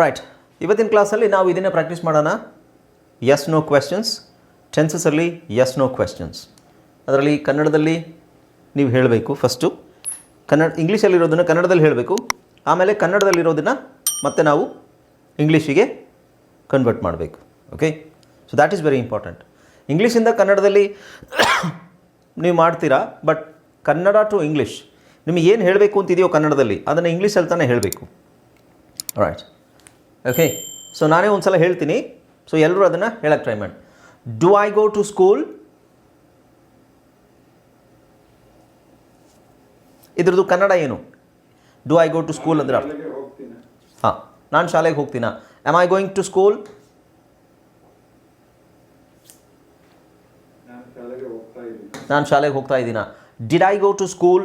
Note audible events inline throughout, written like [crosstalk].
Right ಇವತ್ತಿನ ಕ್ಲಾಸಲ್ಲಿ ನಾವು ಇದನ್ನೇ ಪ್ರಾಕ್ಟೀಸ್ ಮಾಡೋಣ. ಎಸ್ ನೋ ಕ್ವೆಶನ್ಸ್ ಟೆನ್ಸಸಲ್ಲಿ ಎಸ್ ನೋ ಕ್ವೆಶನ್ಸ್ ಅದರಲ್ಲಿ ಕನ್ನಡದಲ್ಲಿ ನೀವು ಹೇಳಬೇಕು ಫಸ್ಟು ಕನ್ನಡ, ಇಂಗ್ಲೀಷಲ್ಲಿರೋದನ್ನು ಕನ್ನಡದಲ್ಲಿ ಹೇಳಬೇಕು. ಆಮೇಲೆ ಕನ್ನಡದಲ್ಲಿರೋದನ್ನು ಮತ್ತೆ ನಾವು ಇಂಗ್ಲೀಷಿಗೆ ಕನ್ವರ್ಟ್ ಮಾಡಬೇಕು. Okay so that is very important ಇಂಗ್ಲೀಷಿಂದ ಕನ್ನಡದಲ್ಲಿ [coughs] ನೀವು ಮಾಡ್ತೀರಾ? ಬಟ್ ಕನ್ನಡ ಟು ಇಂಗ್ಲೀಷ್ ನಿಮಗೆ ಏನು ಹೇಳಬೇಕು ಅಂತಿದೆಯೋ ಕನ್ನಡದಲ್ಲಿ, ಅದನ್ನು ಇಂಗ್ಲೀಷಲ್ಲಿ ತಾನೇ ಹೇಳಬೇಕು. ರೈಟ್ ಓಕೆ ಸೊ ನಾನೇ ಒಂದು ಸಲ ಹೇಳ್ತೀನಿ. ಸೊ ಎಲ್ಲರೂ ಅದನ್ನು ಹೇಳಕ್ಕೆ ಟ್ರೈ ಮಾಡಿ. Do I go to school ಇದ್ರದ್ದು ಕನ್ನಡ ಏನು? Do I go to school ಅಂದ್ರೆ ಅರ್ಥ. ಹಾಂ ನಾನು ಶಾಲೆಗೆ ಹೋಗ್ತೀನ? Am I going to school ನಾನು ಶಾಲೆಗೆ ಹೋಗ್ತಾ ಇದ್ದೀನಿ. ನಾನು ಶಾಲೆಗೆ ಹೋಗ್ತಾ ಇದ್ದೀನಾ? Did I go to school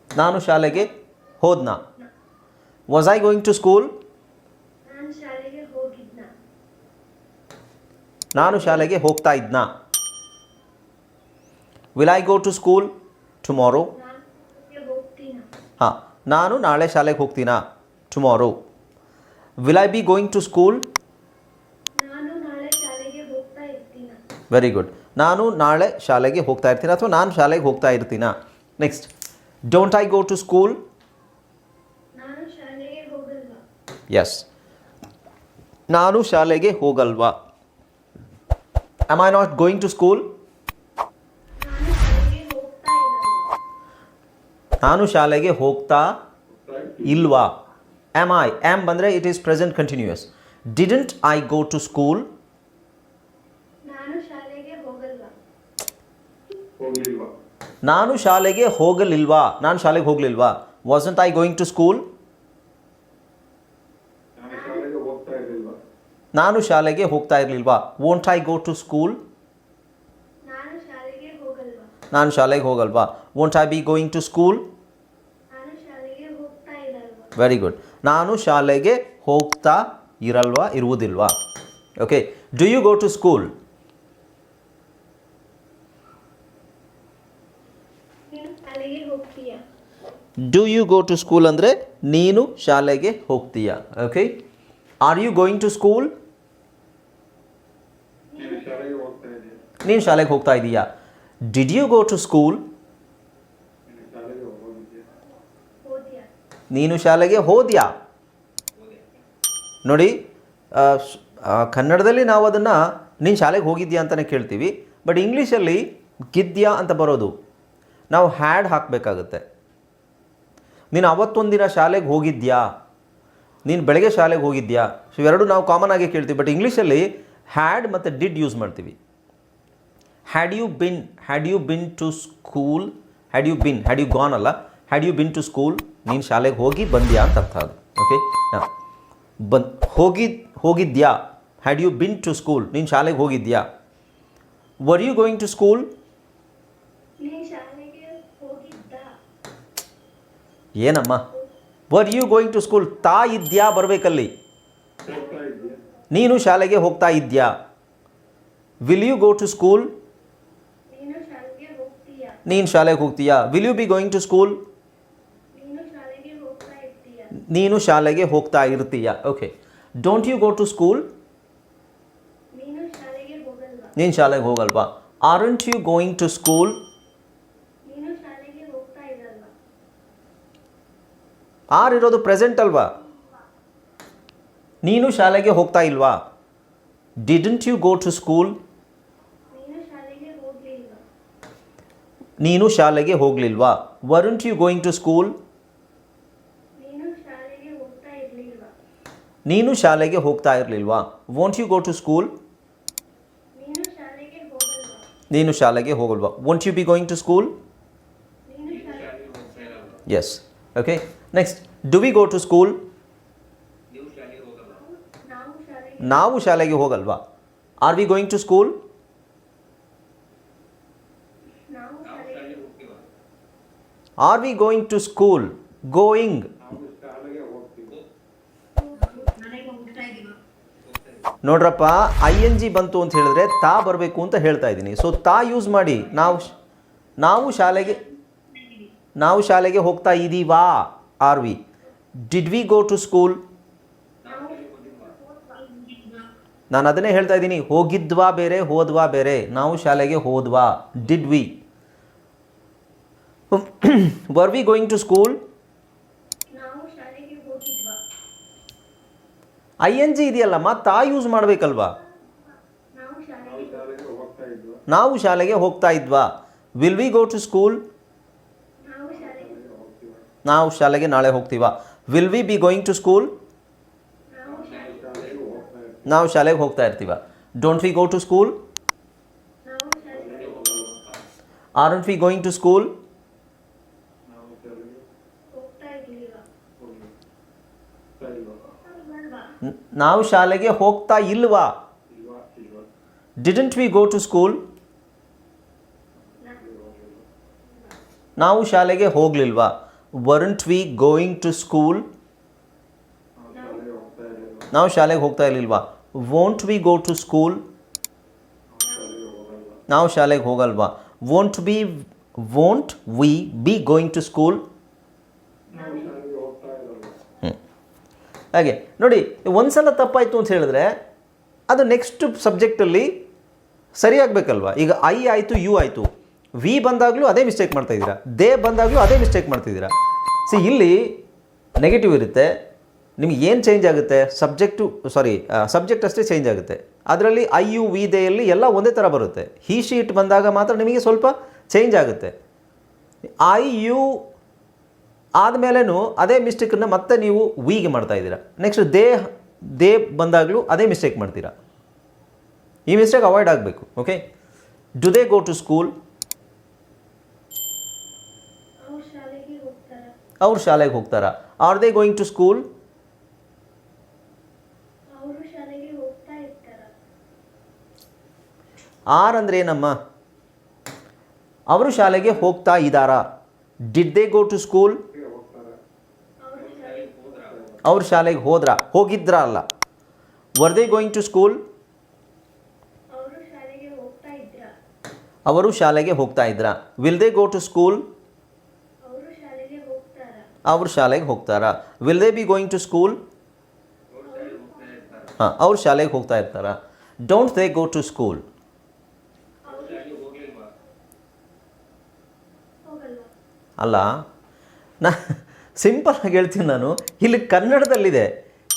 ನಾನು ಶಾಲೆಗೆ ಹೋದ್ನಾ? Was I going to school ನಾನು ಶಾಲೆಗೆ ಹೋಗಿದ್ನ? ನಾನು ಶಾಲೆಗೆ ಹೋಗ್ತಾ ಇದ್ನಾ? Will I go to school tomorrow ನಾನು ಶಾಲೆಗೆ ಹೋಗ್ತೀನ? ಹಾಂ ನಾನು ನಾಳೆ ಶಾಲೆಗೆ ಹೋಗ್ತೀನಾ tomorrow will I be going to school ನಾನು ನಾಳೆ ಶಾಲೆಗೆ ಹೋಗ್ತಾ ಇರ್ತೀನ? ವೆರಿ ಗುಡ್ ನಾನು ನಾಳೆ ಶಾಲೆಗೆ ಹೋಗ್ತಾ ಇರ್ತೀನಿ ಅಥವಾ ನಾನು ಶಾಲೆಗೆ ಹೋಗ್ತಾ ಇರ್ತೀನಾ? Next don't I go to school ನಾನು ಶಾಲೆಗೆ ಹೋಗಲ್ವಾ? ಎಸ್ ನಾನು ಶಾಲೆಗೆ ಹೋಗಲ್ವಾ? Am I not going to school ನಾನು ಶಾಲೆಗೆ ಹೋಗ್ತಾ ಇರಲ್ಲ. ನಾನು ಶಾಲೆಗೆ ಹೋಗ್ತಾ ಹೋಗ್ತಾ ಇದ್ದೀನಿ ಇಲ್ವಾ? ಆಮ್ ಐ ಆಮ್ ಬಂದರೆ it is present continuous didn't I go to school ನಾನು ಶಾಲೆಗೆ ಹೋಗಲ್ವಾ? ಹೋಗ್ಲಿಲ್ವಾ ನಾನು ಶಾಲೆಗೆ ಹೋಗಲಿಲ್ವಾ? ನಾನು ಶಾಲೆಗೆ ಹೋಗಲಿಲ್ವಾ? Wasn't I going to school ನಾನು ಶಾಲೆಗೆ ಹೋಗ್ತಾ ಇರಲಿಲ್ವಾ? Won't I go to school ನಾನು ಶಾಲೆಗೆ ಹೋಗಲ್ವಾ? Won't I be going to school very good ನಾನು ಶಾಲೆಗೆ ಹೋಗ್ತಾ ಇರಲ್ವಾ? ಇರುವುದಿಲ್ವಾ? Okay do you go to school ನೀನು ಶಾಲೆಗೆ ಹೋಗ್ತೀಯಾ do you go to school ಅಂದರೆ ನೀನು ಶಾಲೆಗೆ ಹೋಗ್ತೀಯಾ? Okay are you going to school ನೀನು ಶಾಲೆಗೆ ಹೋಗ್ತಾ ಇದೆಯಾ? Did you go to school ನೀನು ಶಾಲೆಗೆ ಹೋದ್ಯಾ? ನೋಡಿ ಕನ್ನಡದಲ್ಲಿ ನಾವು ಅದನ್ನು ನೀನು ಶಾಲೆಗೆ ಹೋಗಿದ್ಯಾ ಅಂತಲೇ ಕೇಳ್ತೀವಿ ಬಟ್ ಇಂಗ್ಲೀಷಲ್ಲಿ ಗಿದ್ಯಾ ಅಂತ ಬರೋದು. ನಾವು ಹ್ಯಾಡ್ ಹಾಕಬೇಕಾಗುತ್ತೆ. ನೀನು ಅವತ್ತೊಂದು ದಿನ ಶಾಲೆಗೆ ಹೋಗಿದ್ಯಾ? ನೀನು ಬೆಳಗ್ಗೆ ಶಾಲೆಗೆ ಹೋಗಿದ್ಯಾ? ಸೊ ಇವೆರಡು ನಾವು ಕಾಮನ್ ಆಗಿ ಕೇಳ್ತೀವಿ ಬಟ್ ಇಂಗ್ಲೀಷಲ್ಲಿ ಹ್ಯಾಡ್ ಮತ್ತು ಡಿಡ್ ಯೂಸ್ ಮಾಡ್ತೀವಿ. Had you been had you been to school had you been had you gone ಅಲ್ಲ had you been to school ನೀನು ಶಾಲೆಗೆ ಹೋಗಿ ಬಂದ್ಯಾ ಅಂತ ಅರ್ಥ ಅದು. ಓಕೆ ಬನ್ ಹೋಗಿ, ಹೋಗಿದ್ಯಾ? Had you been to school ನೀನು ಶಾಲೆಗೆ ಹೋಗಿದ್ಯಾ? Were you going to school ನೀನು ಶಾಲೆಗೆ ಹೋಗಿದ್ದ ಏನಮ್ಮ? Were you going to school ತಾ ಇದ್ಯಾ ಬರಬೇಕಲ್ಲಿ? ನೀನು ಶಾಲೆಗೆ ಹೋಗ್ತಾ ಇದ್ಯಾ? Will you go to school ನೀನು ಶಾಲೆಗೆ ಹೋಗ್ತೀಯಾ? Will you be going to school ನೀನು ಶಾಲೆಗೆ ಹೋಗ್ತಾ ಇರ್ತೀಯಾ? Okay don't you go to school ನೀನು ಶಾಲೆಗೆ ಹೋಗಲ್ವಾ? ನೀನು ಶಾಲೆಗೆ ಹೋಗಲ್ವಾ? Aren't you going to school ನೀನು ಶಾಲೆಗೆ ಹೋಗ್ತಾ ಇರಲ್ವಾ ಆರ್ ಇರೋದು ಪ್ರೆಸೆಂಟ್ ಅಲ್ವಾ? ನೀನು ಶಾಲೆಗೆ ಹೋಗ್ತಾ ಇಲ್ವಾ? Didn't you go to school ನೀನು ಶಾಲೆಗೆ ಹೋಗ್ಲಿಲ್ವಾ? ನೀನು ಶಾಲೆಗೆ ಹೋಗಲಿಲ್ವಾ? Weren't you going to school ನೀನು ಶಾಲೆಗೆ ಹೋಗ್ತಾ ಇರ್ಲಿಲ್ವಾ? ನೀನು ಶಾಲೆಗೆ ಹೋಗ್ತಾ ಇರಲಿಲ್ವಾ? Won't you go to school ನೀನು ಶಾಲೆಗೆ ಹೋಗಲ್ವಾ? ನೀನು ಶಾಲೆಗೆ ಹೋಗಲ್ವಾ? Won't you be going to school ನೀನು ಶಾಲೆಗೆ yes okay next do we go to school ನಾವು ಶಾಲೆಗೆ ಹೋಗಲ್ವಾ? Are we going to school are we going to school going ನೋಡ್ರಪ್ಪ ಐ ಎನ್ ಜಿ ಬಂತು ಅಂತ ಹೇಳಿದ್ರೆ ತಾ ಬರಬೇಕು ಅಂತ ಹೇಳ್ತಾ ಇದ್ದೀನಿ. ಸೊ ತಾ ಯೂಸ್ ಮಾಡಿ. ನಾವು ನಾವು ಶಾಲೆಗೆ ನಾವು ಶಾಲೆಗೆ ಹೋಗ್ತಾ ಇದ್ದೀವಾ are we? Did we go to school? ನಾನು ಅದನ್ನೇ ಹೇಳ್ತಾ ಇದ್ದೀನಿ. ಹೋಗಿದ್ವಾ ಬೇರೆ ಹೋದ್ವಾ ಬೇರೆ. ನಾವು ಶಾಲೆಗೆ ಹೋದ್ವಾ. Did we were we going to school I N G ಇದೆಯಲ್ಲಮ್ಮ ತಾ ಯೂಸ್ ಮಾಡಬೇಕಲ್ವಾ? ನಾವು ಶಾಲೆಗೆ ಹೋಗ್ತಾ ಇದ್ವಾ? Will we go to school ನಾವು ಶಾಲೆಗೆ ನಾಳೆ ಹೋಗ್ತೀವ. Will we be going to school ನಾವು ಶಾಲೆಗೆ ಹೋಗ್ತಾ ಇರ್ತೀವ. Don't we go to school aren't we going to school ನಾವು ಶಾಲೆಗೆ ಹೋಗ್ತಾ ಇಲ್ವಾ? Didn't we go to school ನಾವು ಶಾಲೆಗೆ ಹೋಗಲಿಲ್ವಾ? Weren't we going to school ನಾವು ಶಾಲೆಗೆ ಹೋಗ್ತಾ ಇರಲಿಲ್ವಾ? Won't we go to school ನಾವು ಶಾಲೆಗೆ ಹೋಗಲ್ವಾ? Won't be won't we be going to school ಹಾಗೆ, ನೋಡಿ, ಒಂದ್ಸಲ ತಪ್ಪಾಯಿತು ಅಂತ ಹೇಳಿದ್ರೆ, ಅದು ನೆಕ್ಸ್ಟ್ ಸಬ್ಜೆಕ್ಟಲ್ಲಿ ಸರಿಯಾಗಬೇಕಲ್ವಾ? ಈಗ ಐ ಆಯಿತು ಯು ಆಯಿತು. ವಿ ಬಂದಾಗಲೂ ಅದೇ ಮಿಸ್ಟೇಕ್ ಮಾಡ್ತಾ ಇದ್ದೀರಾ? ದೇ ಬಂದಾಗಲೂ ಅದೇ ಮಿಸ್ಟೇಕ್ ಮಾಡ್ತಿದ್ದೀರಾ ಸಿ ಇಲ್ಲಿ ನೆಗೆಟಿವ್ ಇರುತ್ತೆ. ನಿಮ್ಗೆ ಏನು ಚೇಂಜ್ ಆಗುತ್ತೆ? ಸಬ್ಜೆಕ್ಟು ಸಾರಿ ಸಬ್ಜೆಕ್ಟ್ ಅಷ್ಟೇ ಚೇಂಜ್ ಆಗುತ್ತೆ. ಅದರಲ್ಲಿ ಐ ಯು ವಿ ದೇಯಲ್ಲಿ ಎಲ್ಲ ಒಂದೇ ಥರ ಬರುತ್ತೆ. ಹಿ ಶೀಟ್ ಬಂದಾಗ ಮಾತ್ರ ನಿಮಗೆ ಸ್ವಲ್ಪ ಚೇಂಜ್ ಆಗುತ್ತೆ. ಐ ಯು ಆದಮೇಲೆನೂ ಅದೇ ಮಿಸ್ಟೇಕನ್ನು ಮತ್ತೆ ನೀವು ವಿಗೆ ಮಾಡ್ತಾ ಇದ್ದೀರಾ. ನೆಕ್ಸ್ಟ್ ದೇ ದೇ ಬಂದಾಗಲೂ ಅದೇ ಮಿಸ್ಟೇಕ್ ಮಾಡ್ತೀರಾ. ಈ ಮಿಸ್ಟೇಕ್ ಅವಾಯ್ಡ್ ಆಗಬೇಕು okay do they go to school ಅವ್ರು ಶಾಲೆಗೆ ಹೋಗ್ತಾರ ಅವ್ರು ಶಾಲೆಗೆ ಹೋಗ್ತಾರ? Are they going to school are ಅಂದ್ರೆ ಏನಮ್ಮ? ಅವರು ಶಾಲೆಗೆ ಹೋಗ್ತಾ ಇದ್ದಾರಾ did they go to school ಅವರು ಶಾಲೆಗೆ ಹೋದ್ರಾ? ಹೋಗಿದ್ರಾ ಅಲ್ಲ? Were they going to school ಅವರು ಶಾಲೆಗೆ ಹೋಗ್ತಾ ಇದ್ರ? ಇದ್ರಾ? Will they go to school ಅವ್ರು ಶಾಲೆಗೆ ಹೋಗ್ತಾರಾ? Will they be going to school ಹಾಂ, ಅವ್ರು ಶಾಲೆಗೆ ಹೋಗ್ತಾ ಇರ್ತಾರಾ? Don't they go to school ಅಲ್ಲ, ನಾ ಸಿಂಪಲ್ ಆಗಿ ಹೇಳ್ತೀನಿ ನಾನು. ಇಲ್ಲಿ ಕನ್ನಡದಲ್ಲಿದೆ.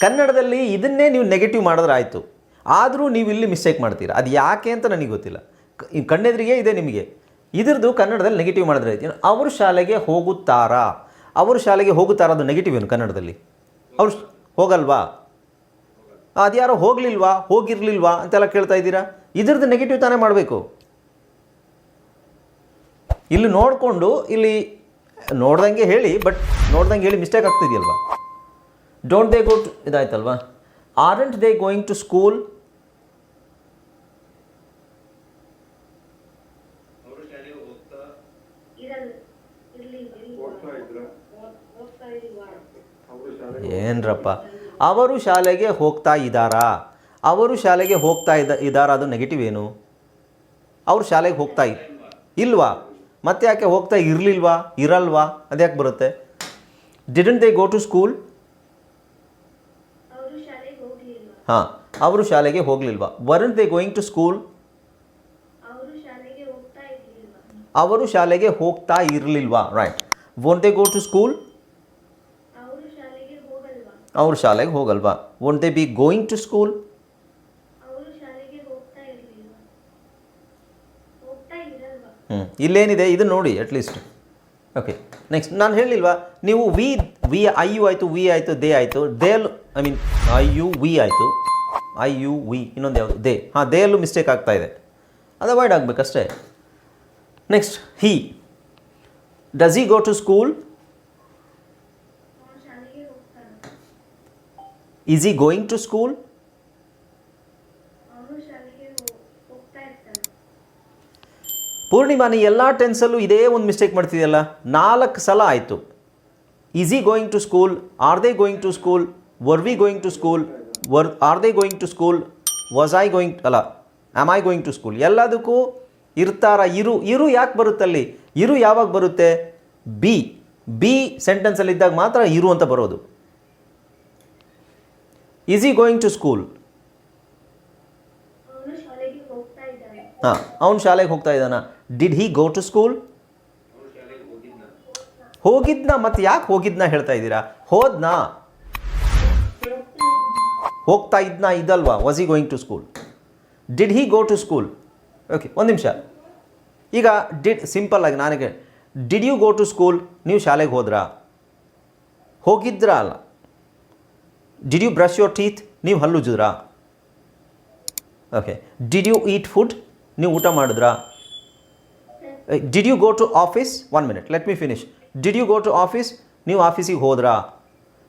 ಕನ್ನಡದಲ್ಲಿ ಇದನ್ನೇ ನೀವು ನೆಗೆಟಿವ್ ಮಾಡಿದ್ರೆ ಆಯಿತು. ಆದರೂ ನೀವು ಇಲ್ಲಿ ಮಿಸ್ಟೇಕ್ ಮಾಡ್ತೀರಾ? ಅದು ಯಾಕೆ ಅಂತ ನನಗೆ ಗೊತ್ತಿಲ್ಲ. ಕಣ್ಣೆದ್ರಿಗೆ ಇದೆ ನಿಮಗೆ. ಇದ್ರದ್ದು ಕನ್ನಡದಲ್ಲಿ ನೆಗೆಟಿವ್ ಮಾಡಿದ್ರೆ ಆಯ್ತು. ಅವರು ಶಾಲೆಗೆ ಹೋಗುತ್ತಾರಾ? ಅವರು ಶಾಲೆಗೆ ಹೋಗುತ್ತಾರ ಅದು ನೆಗೆಟಿವ್ ಏನು ಕನ್ನಡದಲ್ಲಿ? ಅವರು ಹೋಗಲ್ವಾ? ಅದ್ಯಾರೋ ಹೋಗಲಿಲ್ವಾ? ಹೋಗಿರಲಿಲ್ವಾ ಅಂತೆಲ್ಲ ಕೇಳ್ತಾ ಇದ್ದೀರಾ? ಇದ್ರದ್ದು ನೆಗೆಟಿವ್ ತಾನೇ ಮಾಡಬೇಕು. ಇಲ್ಲಿ ನೋಡಿಕೊಂಡು ಇಲ್ಲಿ ನೋಡ್ದಂಗೆ ಹೇಳಿ ಬಟ್ ನೋಡ್ದಂಗೆ ಹೇಳಿ ಮಿಸ್ಟೇಕ್ ಆಗ್ತಿದೆಯಲ್ವಾ? Don't they go to ಇದಾಯ್ತಲ್ವಾ? Aren't they going to school ಇರಲ್ಲ ಇರ್ಲಿ ಹೋಗ್ತಾ ಇದ್ರ ಹೋಗ್ತಾ ಇಲ್ವಾ ಅವರು ಶಾಲೆಗೆ ಏನ್ರಪ್ಪ? ಅವರು ಶಾಲೆಗೆ ಹೋಗ್ತಾ ಇದ್ದಾರಾ? ಅವರು ಶಾಲೆಗೆ ಹೋಗ್ತಾ ಇದ್ದ ಇದ್ದಾರಾ? ಅದು ನೆಗೆಟಿವ್ ಏನು? ಅವರು ಶಾಲೆಗೆ ಹೋಗ್ತಾ ಇಲ್ವಾ? ಮತ್ತೆ ಯಾಕೆ ಹೋಗ್ತಾ ಇರಲಿಲ್ವಾ? ಇರಲ್ವಾ? ಅದ್ಯಾಕೆ ಬರುತ್ತೆ? Didn't they go to school ಹಾಂ ಅವರು ಶಾಲೆಗೆ ಹೋಗಲಿಲ್ವಾ? Weren't they going to school ಅವರು ಶಾಲೆಗೆ ಹೋಗ್ತಾ ಇರ್ಲಿಲ್ವಾ? Right won't they go to school ಅವ್ರು ಶಾಲೆಗೆ ಹೋಗಲ್ವಾ? Won't they be going to school ಹ್ಞೂ ಇಲ್ಲೇನಿದೆ? ಇದು ನೋಡಿ ಅಟ್ಲೀಸ್ಟ್ ಓಕೆ ನೆಕ್ಸ್ಟ್ ನಾನು ಹೇಳಿಲ್ವಾ ನೀವು ವಿ ವಿ ಐ ಯು ಆಯಿತು ವಿ ಆಯಿತು ದೇ ಆಯಿತು. They'll I mean I you we ಆಯಿತು. ಐ ಯು ವಿ ಇನ್ನೊಂದು ಯಾವುದು? ದೇ ಹಾಂ ದೇಲ್ಲೂ ಮಿಸ್ಟೇಕ್ ಆಗ್ತಾ ಇದೆ. ಅದು avoid ಆಗಬೇಕಷ್ಟೇ. Next he does he go to school is he going to school Purnima, ನೀ ಎಲ್ಲ ಟೆನ್ಸಲ್ಲೂ ಇದೇ ಒಂದು ಮಿಸ್ಟೇಕ್ ಮಾಡ್ತಿದೆಯಲ್ಲ? ನಾಲ್ಕು ಸಲ ಆಯಿತು. Is he going to school are they going to school were we going to school were are they going to school was I going ಅಲ್ಲ am I going to school ಎಲ್ಲದಕ್ಕೂ ಇರ್ತಾರ, ಇರು ಇರು ಯಾಕೆ ಬರುತ್ತಲ್ಲಿ? ಇರು ಯಾವಾಗ ಬರುತ್ತೆ? ಬಿ ಬಿ ಸೆಂಟೆನ್ಸಲ್ಲಿದ್ದಾಗ ಮಾತ್ರ ಇರು ಅಂತ ಬರೋದು. Is he going to school ಹಾಂ ಅವನು ಶಾಲೆಗೆ ಹೋಗ್ತಾ ಇದ್ದಾನ? Did he go to school ಹೋಗಿದ್ನ ಮತ್ತೆ ಯಾಕೆ ಹೋಗಿದ್ನ ಹೇಳ್ತಾ ಇದ್ದೀರಾ? ಹೋದ್ನಾ? ಹೋಗ್ತಾ ಇದ್ನಾ ಇದಲ್ವಾ? Was he going to school did he go to school okay ಒಂದು ನಿಮಿಷ. ಈಗ ಡಿಡ್ ಸಿಂಪಲ್ ಆಗಿ ನನಗೆ did you go to school ನೀವು ಶಾಲೆಗೆ ಹೋದ್ರಾ? ಹೋಗಿದ್ರಾ ಅಲ್ಲ? Did you brush your teeth ನೀವು ಹಲ್ಲುಜ್ಜಿದ್ರಾ okay did you eat food ನೀವು ಊಟ ಮಾಡಿದ್ರಾ? Did you go to office one minute let me finish did you go to office ನೀವು ಆಫೀಸಿಗೆ ಹೋದ್ರಾ?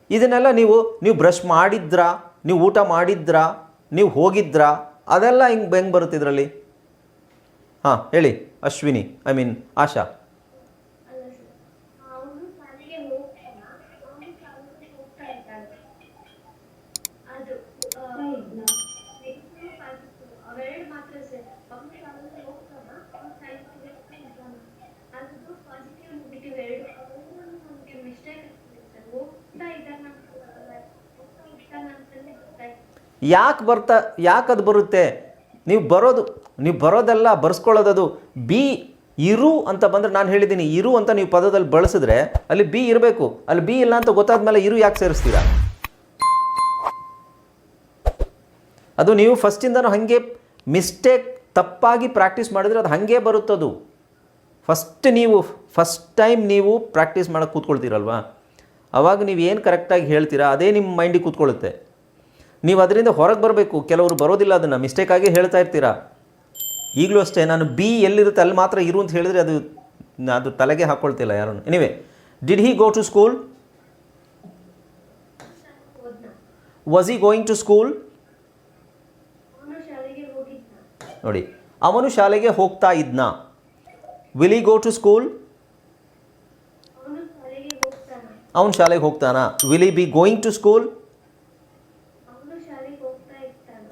ಇದನ್ನೆಲ್ಲ ನೀವು ನೀವು ಬ್ರಷ್ ಮಾಡಿದ್ರಾ? ನೀವು ಊಟ ಮಾಡಿದ್ರಾ? ನೀವು ಹೋಗಿದ್ರಾ? ಅದೆಲ್ಲ ಹಿಂಗೆ ಹೆಂಗೆ ಬರುತ್ತೆ ಇದರಲ್ಲಿ? ಹಾಂ ಹೇಳಿ. ಅಶ್ವಿನಿ ಐ ಮೀನ್ ಆಶಾ ಅಲ್ಲ ಸರ್ ಅವನು ಶಾಲೆಗೆ ಹೋಗ್ತಾನ ಅವನು ಶಾಲೆಗೆ ಹೋಗ್ತಾ ಇದ್ದಾನೆ ಅದು ಅವೆರಡು ಮಾತ್ರ ಸರ್ ಅವನು ಶಾಲೆಗೆ ಹೋಗ್ತಾನ ಅವನು ಶಾಲೆಗೆ ಹೋಗ್ತಾ ಇದ್ದಾನ ಅದು ಪಾಸಿಟಿವ್ ನೆಗೆಟಿವ್ ಎರಡು ಅವೆರಡು ನಮಗೆ ಮಿಸ್ಟೇಕ್ ಆಗ್ತದೆ ಸರ್ ಹೋಗ್ತಾ ಇದ್ದಾನ ಹೋಗ್ತಾ ಇದ್ದಾನ ಅಂತಲೇ ಗೊತ್ತಾಯ್ತು ಯಾಕೆ ಬರ್ತಾ, ಯಾಕೆ ಅದು ಬರುತ್ತೆ? ನೀವು ಬರೋದು, ನೀವು ಬರೋದೆಲ್ಲ ಬರ್ಸ್ಕೊಳ್ಳೋದದು ಬಿ ಇರು ಅಂತ ಬಂದರೆ ನಾನು ಹೇಳಿದ್ದೀನಿ, ಇರು ಅಂತ ನೀವು ಪದದಲ್ಲಿ ಬಳಸಿದ್ರೆ ಅಲ್ಲಿ ಬಿ ಇರಬೇಕು. ಅಲ್ಲಿ ಬಿ ಇಲ್ಲ ಅಂತ ಗೊತ್ತಾದ ಮೇಲೆ ಇರು ಯಾಕೆ ಸೇರಿಸ್ತೀರಾ? ಅದು ನೀವು ಫಸ್ಟಿಂದನೂ ಹಾಗೆ ಮಿಸ್ಟೇಕ್ ತಪ್ಪಾಗಿ ಪ್ರಾಕ್ಟೀಸ್ ಮಾಡಿದ್ರೆ ಅದು ಹಾಗೆ ಬರುತ್ತದು. ಫಸ್ಟ್ ನೀವು ಫಸ್ಟ್ ಟೈಮ್ ನೀವು ಪ್ರಾಕ್ಟೀಸ್ ಮಾಡೋಕ್ಕೆ ಕೂತ್ಕೊಳ್ತೀರಲ್ವಾ? ಅವಾಗ ನೀವು ಏನು ಕರೆಕ್ಟಾಗಿ ಹೇಳ್ತೀರಾ, ಅದೇ ನಿಮ್ಮ ಮೈಂಡಿಗೆ ಕೂತ್ಕೊಳ್ಳುತ್ತೆ. ನೀವು ಅದರಿಂದ ಹೊರಗೆ ಬರಬೇಕು, ಕೆಲವರು ಬರೋದಿಲ್ಲ ಅದನ್ನು ಮಿಸ್ಟೇಕ್ ಆಗಿ ಹೇಳ್ತಾ ಇರ್ತೀರಾ? ಈಗಲೂ ಅಷ್ಟೇ, ನಾನು ಬಿ ಎಲ್ಲಿರುತ್ತೆ ಅಲ್ಲಿ ಮಾತ್ರ ಇರು ಅಂತ ಹೇಳಿದ್ರೆ ಅದು ಅದು ತಲೆಗೆ ಹಾಕ್ಕೊಳ್ತಿಲ್ಲ ಯಾರನ್ನು. Anyway did he go to school was going to school ನೋಡಿ, ಅವನು ಶಾಲೆಗೆ ಹೋಗ್ತಾ ಇದ್ನ. ವಿಲ್ ಗೋ ಟು ಸ್ಕೂಲ್ ಅವನು ಶಾಲೆಗೆ ಹೋಗ್ತಾನ. Will be going to school ಅವನು ಶಾಲೆಗೆ ಹೋಗ್ತಾ ಇರ್ತಾನ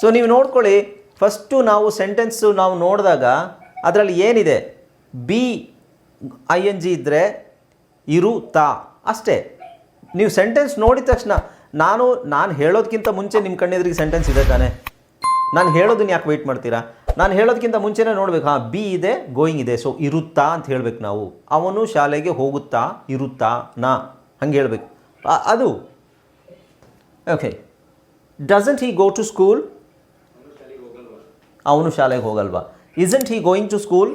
ಸೊ ನೀವು ನೋಡ್ಕೊಳ್ಳಿ ಫಸ್ಟು ನಾವು ಸೆಂಟೆನ್ಸು ನಾವು ನೋಡಿದಾಗ ಅದರಲ್ಲಿ ಏನಿದೆ? ಬಿ ಐ ಎನ್ ಜಿ ಇದ್ದರೆ ಇರು, ತಾ ಅಷ್ಟೇ. ನೀವು ಸೆಂಟೆನ್ಸ್ ನೋಡಿದ ತಕ್ಷಣ ನಾನು ನಾನು ಹೇಳೋದಕ್ಕಿಂತ ಮುಂಚೆ ನಿಮ್ಮ ಕಣ್ಣೆದುರಿಗೆ ಸೆಂಟೆನ್ಸ್ ಇದೆ ತಾನೆ. ನಾನು ಹೇಳೋದನ್ನ ಯಾಕೆ ವೆಯ್ಟ್ ಮಾಡ್ತೀರಾ? ನಾನು ಹೇಳೋದಕ್ಕಿಂತ ಮುಂಚೆನೇ ನೋಡ್ಬೇಕು, ಹಾಂ ಬಿ ಇದೆ ಗೋಯಿಂಗ್ ಇದೆ. ಸೊ ಇರುತ್ತಾ ಅಂತ ಹೇಳಬೇಕು ನಾವು. ಅವನು ಶಾಲೆಗೆ ಹೋಗುತ್ತಾ ಇರುತ್ತಾ ನಾ, ಹಂಗೆ ಹೇಳಬೇಕು. ಅದು. Okay doesn't he go to school ಅವನು ಶಾಲೆಗೆ ಹೋಗಲ್ವಾ isn't he going to school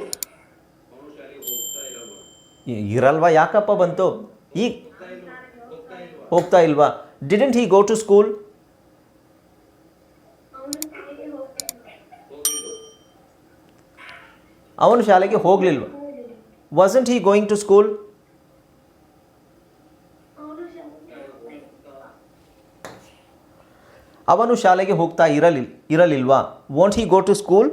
ಇರಲ್ವಾ ಯಾಕಪ್ಪ ಬಂತು ಈಗ ಹೋಗ್ತಾ ಇಲ್ವಾ didn't he go to school ಅವನು ಶಾಲೆಗೆ ಹೋಗ್ತಾನ ಅವನು ಶಾಲೆಗೆ ಹೋಗಲಿಲ್ವ wasn't he going to school ಅವನು ಶಾಲೆಗೆ ಹೋಗ್ತಾ ಇದ್ದ ಅವನು ಶಾಲೆಗೆ ಹೋಗ್ತಾ ಇರಲಿಲ್ ಇರಲಿಲ್ವಾ? Won't he go to school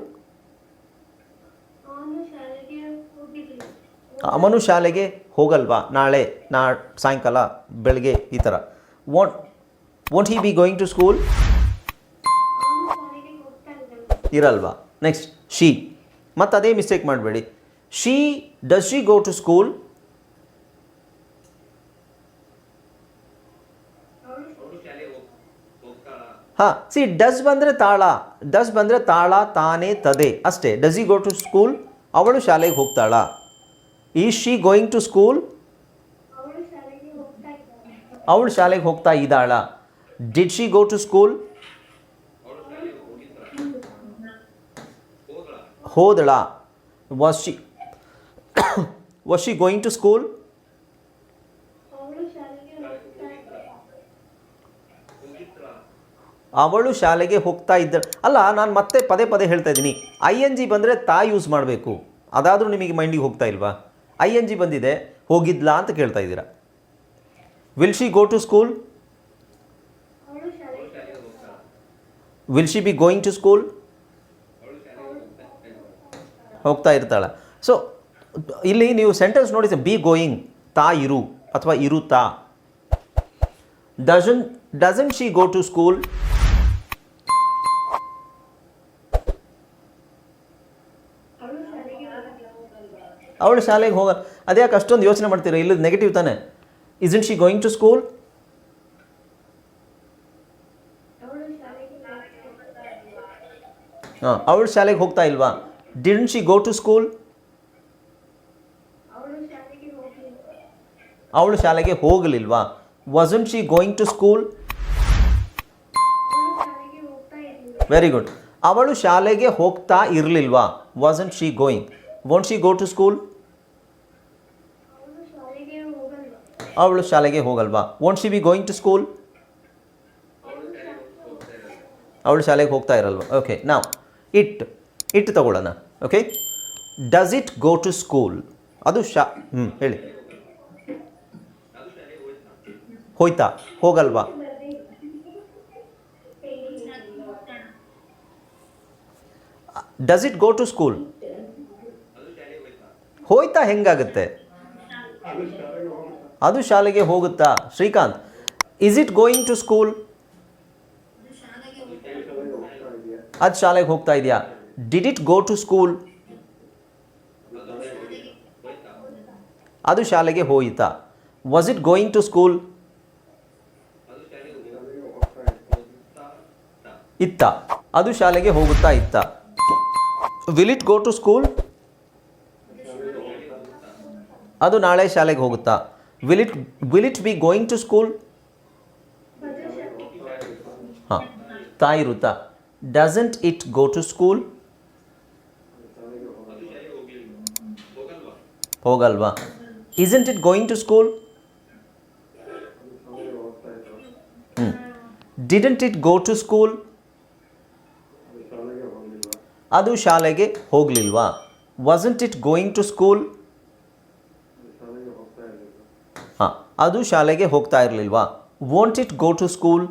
ಅವನು ಶಾಲೆಗೆ ಹೋಗಲ್ವಾ? ನಾಳೆ ನಾ ಸಾಯಂಕಾಲ ಬೆಳಗ್ಗೆ ಈ ಥರ won't won't he be going to school ಇರಲ್ವಾ? Next she ಮತ್ತು ಅದೇ ಮಿಸ್ಟೇಕ್ ಮಾಡಬೇಡಿ. She does she go to school ಹಾಂ ಸಿ ಡಸ್ ಬಂದರೆ ತಾಳ ಡಸ್ ಬಂದರೆ ತಾಳ ತಾನೇ ತದೆ ಅಷ್ಟೇ does he go to school ಅವಳು ಶಾಲೆಗೆ ಹೋಗ್ತಾಳ ಈ ಶಿ ಗೋಯಿಂಗ್ ಟು ಸ್ಕೂಲ್ ಅವಳು ಶಾಲೆಗೆ ಹೋಗ್ತಾ ಇದ್ದಾಳೆ ಅವಳು ಶಾಲೆಗೆ ಹೋಗ್ತಾ ಇದ್ದಾಳ did she go to school ಹೋದಳ was she was she going to school ಅವಳು ಶಾಲೆಗೆ ಹೋಗ್ತಾ ಇದ್ದಾಳೆ ಅವಳು ಶಾಲೆಗೆ ಹೋಗ್ತಾ ಇದ್ದ ಅಲ್ಲ, ನಾನು ಮತ್ತೆ ಪದೇ ಪದೇ ಹೇಳ್ತಾ ಇದ್ದೀನಿ. ಐ ಎನ್ ಜಿ ಬಂದರೆ ತಾ ಯೂಸ್ ಮಾಡಬೇಕು. ಅದಾದರೂ ನಿಮಗೆ ಮೈಂಡಿಗೆ ಹೋಗ್ತಾ ಇಲ್ವಾ? ಐ ಎನ್ ಜಿ ಬಂದಿದೆ, ಹೋಗಿದ್ಲಾ ಅಂತ ಕೇಳ್ತಾ ಇದ್ದೀರಾ. Will she go to school will she be going to school ಹೋಗ್ತಾ ಇರ್ತಾಳೆ. ಸೊ ಇಲ್ಲಿ ನೀವು ಸೆಂಟೆನ್ಸ್ ನೋಡಿ ಬಿ ಗೋಯಿಂಗ್ ತಾ ಇರು ಅಥವಾ ಇರು ತಾ doesn't doesn't she go to school ಅವಳು ಶಾಲೆಗೆ ಹೋಗ ಅದ್ಯಾಕೆ ಅಷ್ಟೊಂದು ಯೋಚನೆ ಮಾಡ್ತೀರಾ? ಇಲ್ಲದ ನೆಗೆಟಿವ್ ತಾನೆ. Isn't she going to school? ಹಾಂ, ಅವಳು ಶಾಲೆಗೆ ಹೋಗ್ತಾ ಇಲ್ವಾ? Didn't she go to school ಅವಳು ಶಾಲೆಗೆ ಹೋಗ್ಲಿಲ್ವಾ? Wasn't she going to school very good ಅವಳು ಶಾಲೆಗೆ ಹೋಗ್ತಾ ಇರಲಿಲ್ವಾ? Wasn't she going won't she go to school ಅವಳು ಶಾಲೆಗೆ ಹೋಗಲ್ವಾ? Won't she be going to school ಅವಳು ಶಾಲೆಗೆ ಹೋಗ್ತಾ ಇರಲ್ವಾ? ಓಕೆ ನಾವು ಇಟ್ ಇಟ್ ತಗೊಳ್ಳೋಣ. Okay does it go to school ಅದು ಶಾ ಹ್ಞೂ ಹೇಳಿ. ಹೋಯ್ತಾ? ಹೋಗಲ್ವಾ? Does it go to school ಹೋಯ್ತಾ ಹೆಂಗಾಗುತ್ತೆ? ಅದು ಶಾಲೆಗೆ ಹೋಗ್ತಾ ಅದು ಶಾಲೆಗೆ ಹೋಗುತ್ತಾ? Srikanth is it going to school ಶಾಲೆಗೆ ಹೋಗ್ತಾ ಇದೆಯಾ ಅದು ಶಾಲೆಗೆ ಹೋಗ್ತಾ ಇದೆಯಾ? Did it go to school ಅದು ಶಾಲೆಗೆ ಹೋಯಿತಾ? Was it going to school ಶಾಲೆಗೆ ಹೋಗ್ತಾ ಇತ್ತು? ಇತ್ತ ಅದು ಶಾಲೆಗೆ ಹೋಗುತ್ತಾ ಇತ್ತ? Will it go to school ಅದು ನಾಳೆ ಶಾಲೆಗೆ ಹೋಗುತ್ತಾ? Will it will it be going to school ಹಾಂ, ತಾಯಿ ಇರುತ್ತಾ doesn't it go to school ಹೋಗಲ್ವಾ? Isn't it going to school ಹ್ಞೂ didn't it go to school ಅದು ಶಾಲೆಗೆ ಹೋಗಲಿಲ್ವಾ? Wasn't it going to school ಅದು ಶಾಲೆಗೆ ಹೋಗ್ತಾ ಇರಲಿಲ್ಲ ಹಾಂ ಅದು ಶಾಲೆಗೆ ಹೋಗ್ತಾ ಇರಲಿಲ್ವಾ? Won't it go to school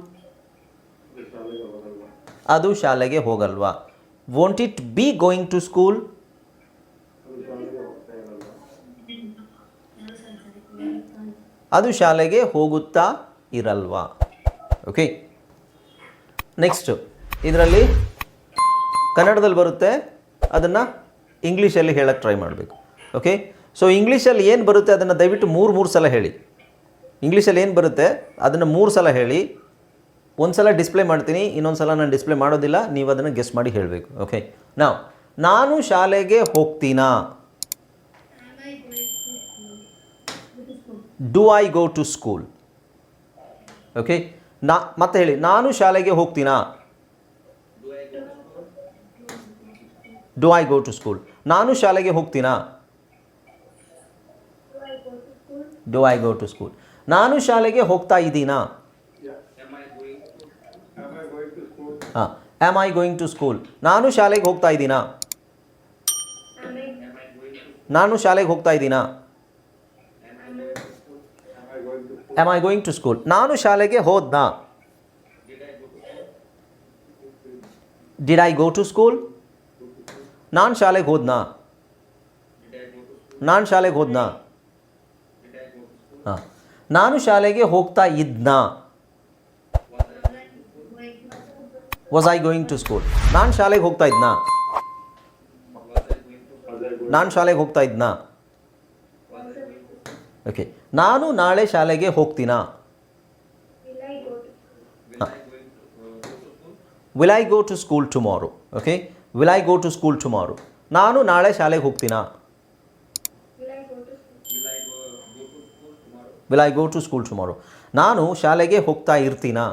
ಅದು ಶಾಲೆಗೆ ಹೋಗಲ್ವಾ? Won't it be going to school ಅದು ಶಾಲೆಗೆ ಹೋಗುತ್ತಾ ಇರಲ್ವಾ? ಓಕೆ ನೆಕ್ಸ್ಟು ಇದರಲ್ಲಿ ಕನ್ನಡದಲ್ಲಿ ಬರುತ್ತೆ. ಅದನ್ನು ಇಂಗ್ಲೀಷಲ್ಲಿ ಹೇಳಕ್ಕೆ ಟ್ರೈ ಮಾಡಬೇಕು. ಓಕೆ ಸೊ ಇಂಗ್ಲೀಷಲ್ಲಿ ಏನು ಬರುತ್ತೆ? ಅದನ್ನು ದಯವಿಟ್ಟು ಮೂರು ಮೂರು ಸಲ ಹೇಳಿ. ಇಂಗ್ಲೀಷಲ್ಲಿ ಏನು ಬರುತ್ತೆ? ಅದನ್ನು ಮೂರು ಸಲ ಹೇಳಿ. ಒಂದು ಸಲ ಡಿಸ್ಪ್ಲೇ ಮಾಡ್ತೀನಿ ಇನ್ನೊಂದು ಸಲ ನಾನು ಡಿಸ್ಪ್ಲೇ ಮಾಡೋದಿಲ್ಲ, ನೀವು ಅದನ್ನು ಗೆಸ್ ಮಾಡಿ ಹೇಳಬೇಕು ಓಕೆ ನಾವು ನಾನು ಶಾಲೆಗೆ ಹೋಗ್ತೀನಾ? Do I go to school okay ನಾ, ಮತ್ತೆ ಹೇಳಿ, ನಾನು ಶಾಲೆಗೆ ಹೋಗ್ತೀನಾ? Do I go to school ನಾನು ಶಾಲೆಗೆ ಹೋಗ್ತೀನಾ? Do I go to school ನಾನು ಶಾಲೆಗೆ ಹೋಗ್ತಾ ಇದ್ದೀನಾ? Am I going to school? ಹಾಂ am I going to school ನಾನು ಶಾಲೆಗೆ ಹೋಗ್ತಾ ಇದ್ದೀನಾ? ನಾನು ಶಾಲೆಗೆ ಹೋಗ್ತಾ ಇದ್ದೀನಾ? Am I going to school? Am I going to school ನಾನು ಶಾಲೆಗೆ ಹೋದ್ನಾ? Did I go to school ನಾನು ಶಾಲೆಗೆ ಹೋದ್ನಾ? ನಾನು ಶಾಲೆಗೆ ಹೋದ್ನಾ? ಹಾಂ ನಾನು ಶಾಲೆಗೆ ಹೋಗ್ತಾ ಇದ್ನಾ? Was I going to school ನಾನು ಶಾಲೆಗೆ ಹೋಗ್ತಾ ಇದ್ನಾ? ನಾನು ಶಾಲೆಗೆ ಹೋಗ್ತಾ ಇದ್ನಾ? ಓಕೆ ನಾನು ನಾಳೆ ಶಾಲೆಗೆ ಹೋಗ್ತೀನಾ? Will I go to school tomorrow okay will I go to school tomorrow ನಾನು ನಾಳೆ ಶಾಲೆಗೆ ಹೋಗ್ತೀನಾ will I go to school? Will I go to school tomorrow ನಾನು ಶಾಲೆಗೆ ಹೋಗ್ತಾ ಇರ್ತೀನಾ?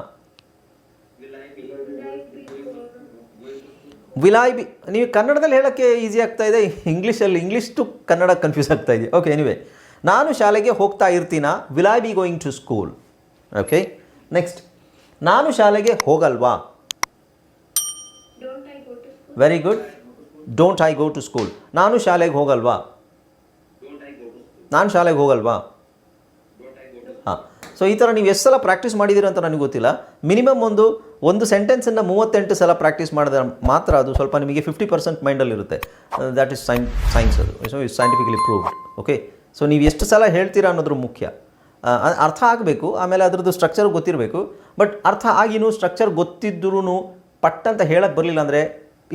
ವಿಲಾಯ್ ಬಿ ನೀವು ಕನ್ನಡದಲ್ಲಿ ಹೇಳೋಕ್ಕೆ ಈಸಿ ಆಗ್ತಾ ಇದೆ ಇಂಗ್ಲೀಷಲ್ಲಿ ಇಂಗ್ಲೀಷ್ ಟು ಕನ್ನಡ ಕನ್ಫ್ಯೂಸ್ ಆಗ್ತಾ ಇದೆ. ಓಕೆ ಎನಿವೆ ನಾನು ಶಾಲೆಗೆ ಹೋಗ್ತಾ ಇರ್ತೀನಾ? Will I be going to school okay next ನಾನು ಶಾಲೆಗೆ ಹೋಗಲ್ವಾ? Don't I go to school? Very good don't I go to school ನಾನು ಶಾಲೆಗೆ ಹೋಗಲ್ವಾ? ನಾನು ಶಾಲೆಗೆ ಹೋಗಲ್ವಾ? ಸೊ ಈ ಥರ ನೀವು ಎಷ್ಟು ಸಲ ಪ್ರಾಕ್ಟೀಸ್ ಮಾಡಿದ್ದೀರ ಅಂತ ನನಗೆ ಗೊತ್ತಿಲ್ಲ. ಮಿನಿಮಮ್ ಒಂದು ಒಂದು ಸೆಂಟೆನ್ಸನ್ನು ಮೂವತ್ತೆಂಟು ಸಲ ಪ್ರಾಕ್ಟೀಸ್ ಮಾಡಿದ್ರೆ ಮಾತ್ರ ಅದು ಸ್ವಲ್ಪ ನಿಮಗೆ ಫಿಫ್ಟಿ ಪರ್ಸೆಂಟ್ ಮೈಂಡಲ್ಲಿರುತ್ತೆ ದ್ಯಾಟ್ ಇಸ್ ಸೈನ್ ಸೈನ್ಸ್ ಅದು. So is scientifically proved okay so ನೀವು ಎಷ್ಟು ಸಲ ಹೇಳ್ತೀರಾ ಅನ್ನೋದ್ರ ಮುಖ್ಯ. ಅರ್ಥ ಆಗಬೇಕು. ಆಮೇಲೆ ಅದರದ್ದು ಸ್ಟ್ರಕ್ಚರ್ ಗೊತ್ತಿರಬೇಕು. ಬಟ್ ಅರ್ಥ ಆಗಿನೂ ಸ್ಟ್ರಕ್ಚರ್ ಗೊತ್ತಿದ್ದರೂ ಪಟ್ ಅಂತ ಹೇಳಕ್ಕೆ ಬರಲಿಲ್ಲ ಅಂದರೆ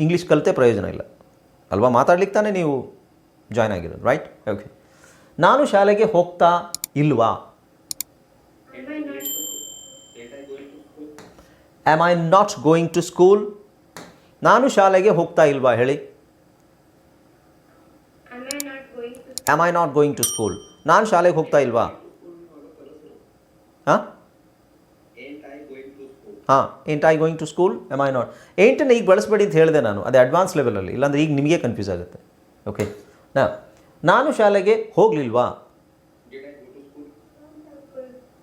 ಇಂಗ್ಲೀಷ್ ಕಲಿತೆ ಪ್ರಯೋಜನ ಇಲ್ಲ. ಅಲ್ವಾ? ಮಾತಾಡ್ಲಿಕ್ಕೆ ತಾನೇ ನೀವು ಜಾಯ್ನ್ ಆಗಿರೋದು ರೈಟ್ ಓಕೆ ನಾನು ಶಾಲೆಗೆ ಹೋಗ್ತಾ ಇಲ್ವಾ? Am I not am I not going to school ನಾನು ಶಾಲೆಗೆ ಹೋಗ್ತಾ ಇಲ್ವಾ ಹೇಳಿ? Am I not going to am I not going to school ನಾನು ಶಾಲೆಗೆ ಹೋಗ್ತಾ ಇಲ್ವಾ? ಹಾಂ? Ain't I going to school am I not ಏಂಟನ್ನು ಈಗ ಬಳಸಬೇಡಿ ಅಂತ ಹೇಳಿದೆ ನಾನು ಅದೇ ಅಡ್ವಾನ್ಸ್ ಲೆವೆಲಲ್ಲಿ ಇಲ್ಲಾಂದ್ರೆ ಈಗ ನಿಮಗೆ ಕನ್ಫ್ಯೂಸ್ ಆಗುತ್ತೆ. ಓಕೆ ನಾ ನಾನು ಶಾಲೆಗೆ ಹೋಗಲಿಲ್ವಾ Did I go to school?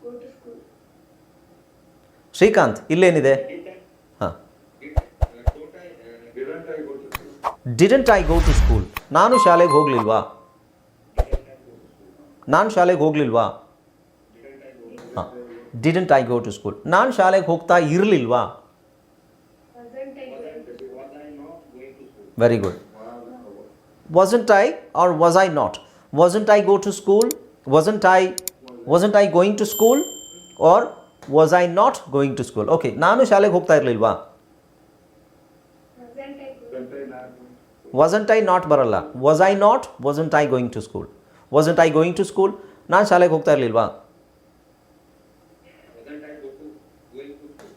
go to school? Srikanth ಇಲ್ಲೇನಿದೆ Did I? ಹಾಂ Did, uh, don't I, uh, didn't I Srikanth, ಇಲ್ಲೇನಿದೆ? Didn't I go to school ನಾನು ಶಾಲೆಗೆ ಹೋಗಲಿಲ್ವಾ? ನಾನು ಶಾಲೆಗೆ ಹೋಗ್ಲಿಲ್ವಾ? ಹಾಂ. Didn't I go to school ನಾನು ಶಾಲೆಗೆ ಹೋಗ್ತಾ ಇರಲಿಲ್ವಾ? Very good wasn't I are was I not wasn't I go to school wasn't I wasn't I going to school are was I not going to school? Okay, ನಾನು ಶಾಲೆಗೆ ಹೋಗ್ತಾ ಇರಲಿಲ್ವಾ wasn't I not ಬರಲ್ಲ was I not wasn't I going to school wasn't I going to school ನಾನು ಶಾಲೆಗೆ ಹೋಗ್ತಾ ಇರಲಿಲ್ವಾ?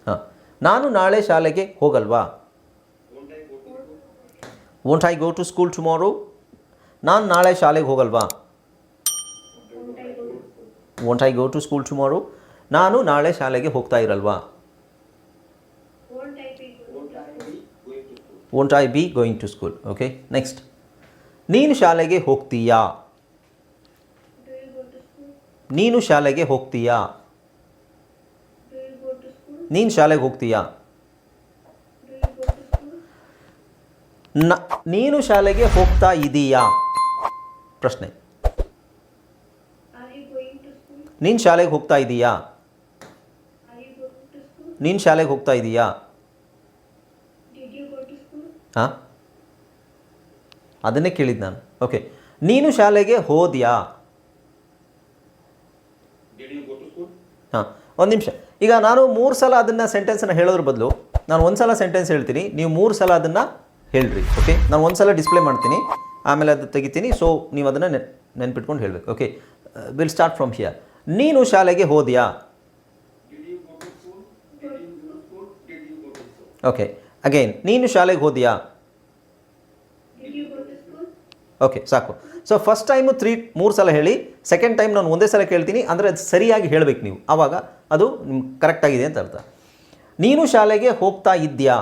ಹಾಂ ನಾನು ನಾಳೆ ಶಾಲೆಗೆ ಹೋಗಲ್ವಾ? Won't I go to school tomorrow ನಾನು ನಾಳೆ ಶಾಲೆಗೆ ಹೋಗಲ್ವಾ? Won't I go to school tomorrow ನಾನು ನಾಳೆ ಶಾಲೆಗೆ ಹೋಗ್ತಾ ಇರಲ್ವಾ? Won't I be going to school okay next ನೀನು ಶಾಲೆಗೆ ಹೋಗ್ತೀಯಾ? ನೀನು ಶಾಲೆಗೆ ಹೋಗ್ತೀಯಾ? ನೀನು ಶಾಲೆಗೆ ಹೋಗ್ತೀಯಾ? ನಾ, ನೀನು ಶಾಲೆಗೆ ಹೋಗ್ತಾ ಇದೀಯಾ? ಪ್ರಶ್ನೆ. ನೀನು ಶಾಲೆಗೆ ಹೋಗ್ತಾ ಇದೀಯಾ? ನೀನು ಶಾಲೆಗೆ ಹೋಗ್ತಾ ಇದೀಯಾ? Did you go to school? ಹಾಂ? ಅದನ್ನೇ ಕೇಳಿದ್ದು ನಾನು. ಓಕೆ ನೀನು ಶಾಲೆಗೆ ಹೋದ್ಯಾ? Did you go to school? ಹಾಂ. ಒಂದು ನಿಮಿಷ. ಈಗ ನಾನು ಮೂರು ಸಲ ಅದನ್ನು ಸೆಂಟೆನ್ಸನ್ನು ಹೇಳೋದ್ರ ಬದಲು ನಾನು ಒಂದು ಸಲ ಸೆಂಟೆನ್ಸ್ ಹೇಳ್ತೀನಿ ನೀವು ಮೂರು ಸಲ ಅದನ್ನು ಹೇಳ್ರಿ ಓಕೆ ನಾನು ಒಂದು ಸಲ ಡಿಸ್ಪ್ಲೇ ಮಾಡ್ತೀನಿ ಆಮೇಲೆ ಅದು ತೆಗಿತೀನಿ ಸೊ ನೀವು ಅದನ್ನು ನೆನ್ ನೆನ್ಪಿಟ್ಕೊಂಡು ಹೇಳಬೇಕು okay will start from here ನೀನು ಶಾಲೆಗೆ ಹೋದ್ಯಾ Did you go to school? Did you go to school? Did you go to school? Okay again ನೀನು ಶಾಲೆಗೆ ಹೋದಿಯಾ? ಓಕೆ ಸಾಕು. ಸೊ ಫಸ್ಟ್ ಟೈಮು ತ್ರೀ ಮೂರು ಸಲ ಹೇಳಿ ಸೆಕೆಂಡ್ ಟೈಮ್ ನಾನು ಒಂದೇ ಸಲ ಕೇಳ್ತೀನಿ, ಅಂದರೆ ಅದು ಸರಿಯಾಗಿ ಹೇಳಬೇಕು ನೀವು. ಆವಾಗ ಅದು ಕರೆಕ್ಟಾಗಿದೆ ಅಂತ ಅರ್ಥ. ನೀನು ಶಾಲೆಗೆ ಹೋಗ್ತಾ ಇದ್ಯಾ